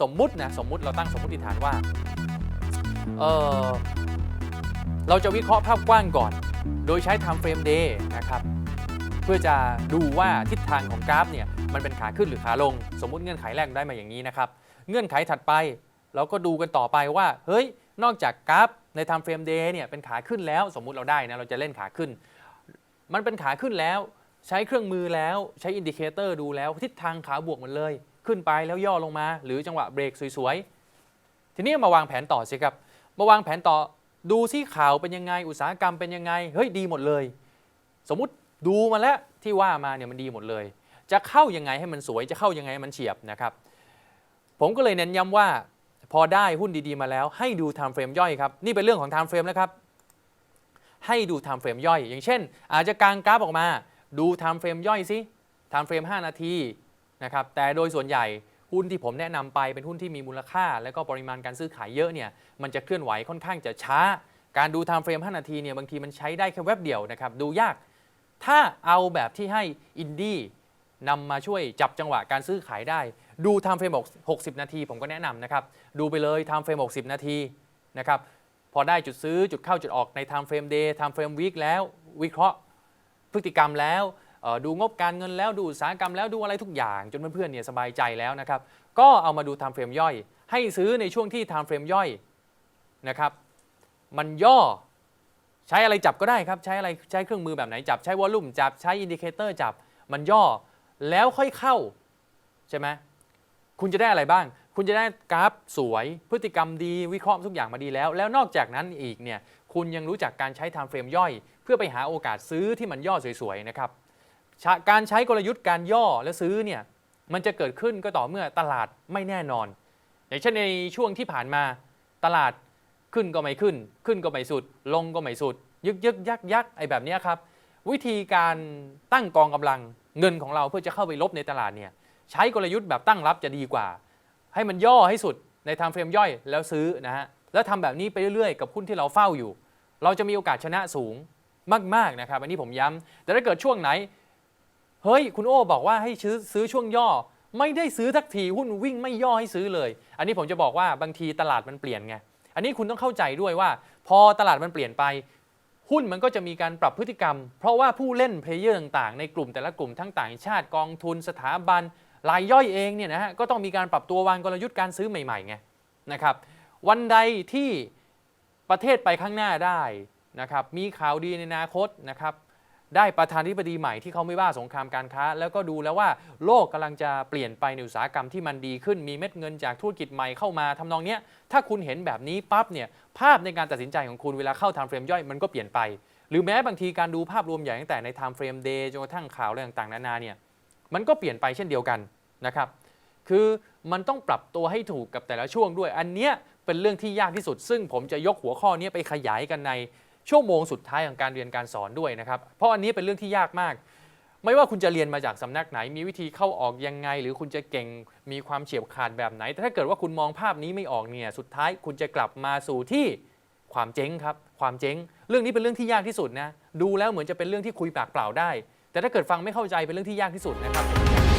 สมมุตินะสมมุติเราตั้งสมมติฐานว่าเออเราจะวิเคราะห์ภาพกว้างก่อน โดยใช้ time frame day นะครับ เพื่อจะดูว่าทิศทางของกราฟเนี่ยมันเป็นขาขึ้นหรือขาลง สมมุติเงื่อนไขแรกได้มาอย่างนี้นะครับ เงื่อนไขถัดไป เราก็ดูกันต่อไปว่า เฮ้ย นอกจากกราฟใน time frame day เนี่ยเป็นขาขึ้นแล้วสมมุติเราได้นะเราจะเล่นขาขึ้น มันเป็นขาขึ้นแล้ว ใช้เครื่องมือแล้วใช้อินดิเคเตอร์ดูแล้วทิศทางขาบวกหมดเลย ขึ้นไปแล้วย่อลงมา หรือจังหวะเบรกสวยๆ ทีนี้มาวางแผนต่อสิครับ มาวางแผนต่อดูซิข่าวเป็นยังไง อุตสาหกรรมเป็นยังไง เฮ้ยดีหมดเลย สมมุติดูมาแล้วที่ว่ามาเนี่ยมันดีหมดเลย จะเข้ายังไงให้มันสวยจะเข้ายังไงให้มันเฉียบนะครับ ผมก็เลยเน้นย้ำว่าพอได้หุ้นดีๆมาแล้ว ให้ดู time frame ย่อยครับ นี่เป็นเรื่องของ time frame นะครับ ให้ดู time frame ย่อย อย่างเช่น อาจจะกางกราฟออกมา ดู time frame ย่อยสิ time frame 5นาที นะครับแต่โดยส่วนใหญ่หุ้นที่ผมแนะนำไปเป็นหุ้นที่มีมูลค่า และก็ปริมาณการซื้อขายเยอะเนี่ยมันจะเคลื่อนไหวค่อนข้างจะช้า การดู time frame 5นาทีเนี่ยบางทีมันใช้ได้แค่แวบเดียวนะครับดูยาก ถ้าเอาแบบที่ให้อินดี้นำมาช่วยจับจังหวะการซื้อขายได้ ดู time frame 60 นาที ผมก็แนะนำนะครับดูไปเลย time frame 60 นาทีนะครับพอได้จุดซื้อจุดเข้าจุดออกใน time frame day time frame week แล้ววิเคราะห์พฤติกรรมแล้ว ดูงบการเงินแล้วดูอุตสาหกรรมแล้วดูอะไรทุกอย่างจนเพื่อนๆเนี่ยสบายใจแล้วนะครับ ก็เอามาดู time frame ย่อย ให้ซื้อในช่วงที่ time frame ย่อยนะครับมันย่อใช้อะไรจับก็ได้ครับ ใช้อะไรใช้เครื่องมือแบบไหนจับใช้วอลลุ่มจับใช้อินดิเคเตอร์จับมันย่อแล้วค่อยเข้าใช่ไหมคุณจะได้อะไรบ้าง คุณจะได้กราฟสวยพฤติกรรมดีวิเคราะห์ทุกอย่างมาดีแล้ว แล้วนอกจากนั้นอีกเนี่ยคุณยังรู้จักการใช้ time frame ย่อย เพื่อไปหาโอกาสซื้อที่มันย่อสวยๆนะครับ การใช้กลยุทธ์การย่อและซื้อเนี่ยมันจะเกิดขึ้นก็ต่อเมื่อตลาดไม่แน่นอน อย่างเช่นในช่วงที่ผ่านมาตลาดขึ้นก็ไม่ขึ้น ขึ้นก็ไม่สุด ลงก็ไม่สุด ยึกยึกยักยักไอ้แบบนี้ครับ วิธีการตั้งกองกำลังเงินของเราเพื่อจะเข้าไปลบในตลาดเนี่ยใช้กลยุทธ์แบบตั้งรับจะดีกว่า ให้มันย่อให้สุดใน time frame ย่อยแล้วซื้อนะฮะแล้วทำแบบนี้ไปเรื่อยๆ กับหุ้นที่เราเฝ้าอยู่ เราจะมีโอกาสชนะสูงมากๆนะครับ อันนี้ผมย้ำแต่ถ้าเกิดช่วงไหน เฮ้ย คุณโอ้บอกว่าให้ซื้อซื้อช่วงย่อ ไม่ได้ซื้อทักทีหุ้นวิ่งไม่ย่อให้ซื้อเลย อันนี้ผมจะบอกว่าบางทีตลาดมันเปลี่ยนไง อันนี้คุณต้องเข้าใจด้วยว่า พอตลาดมันเปลี่ยนไป หุ้นมันก็จะมีการปรับพฤติกรรม เพราะว่าผู้เล่นเพลเยอร์ต่างๆในกลุ่มแต่ละกลุ่มทั้งต่างชาติกองทุนสถาบันรายย่อยเองเนี่ยนะฮะก็ต้องมีการปรับตัววางกลยุทธ์การซื้อใหม่ๆไงนะครับวันใดที่ประเทศไปข้างหน้าได้นะครับมีข่าวดีในอนาคตนะครับ ได้ประธานาธิบดีใหม่ที่เขาไม่ว่าสงครามการค้า แล้วก็ดูแล้วว่าโลกกำลังจะเปลี่ยนไปในอุตสาหกรรมที่มันดีขึ้นมีเม็ดเงินจากธุรกิจใหม่เข้ามาทำนองเนี้ยถ้าคุณเห็นแบบนี้ปั๊บเนี่ยภาพในการตัดสินใจของคุณเวลาเข้า time frame ย่อยมันก็เปลี่ยนไป หรือแม้บางทีการดูภาพรวมใหญ่ตั้งแต่ใน time frame day จนกระทั่งข่าวอะไรต่างๆนานาเนี่ยมันก็เปลี่ยนไปเช่นเดียวกันนะครับคือมันต้องปรับตัวให้ถูกกับแต่ละช่วงด้วย อันเนี้ยเป็นเรื่องที่ยากที่สุด ซึ่งผมจะยกหัวข้อนี้ไปขยายกันใน ชั่วโมงสุดท้ายของการเรียนการสอนด้วยนะครับ เพราะอันนี้เป็นเรื่องที่ยากมาก ไม่ว่าคุณจะเรียนมาจากสำนักไหน มีวิธีเข้าออกยังไง หรือคุณจะเก่งมีความเฉียบขาดแบบไหน แต่ถ้าเกิดว่าคุณมองภาพนี้ไม่ออกเนี่ยสุดท้ายคุณจะกลับมาสู่ที่ความเจ๊งครับความเจ๊ง เรื่องนี้เป็นเรื่องที่ยากที่สุดนะดูแล้วเหมือนจะเป็นเรื่องที่คุยปากเปล่าได้ แต่ถ้าเกิดฟังไม่เข้าใจเป็นเรื่องที่ยากที่สุดนะครับ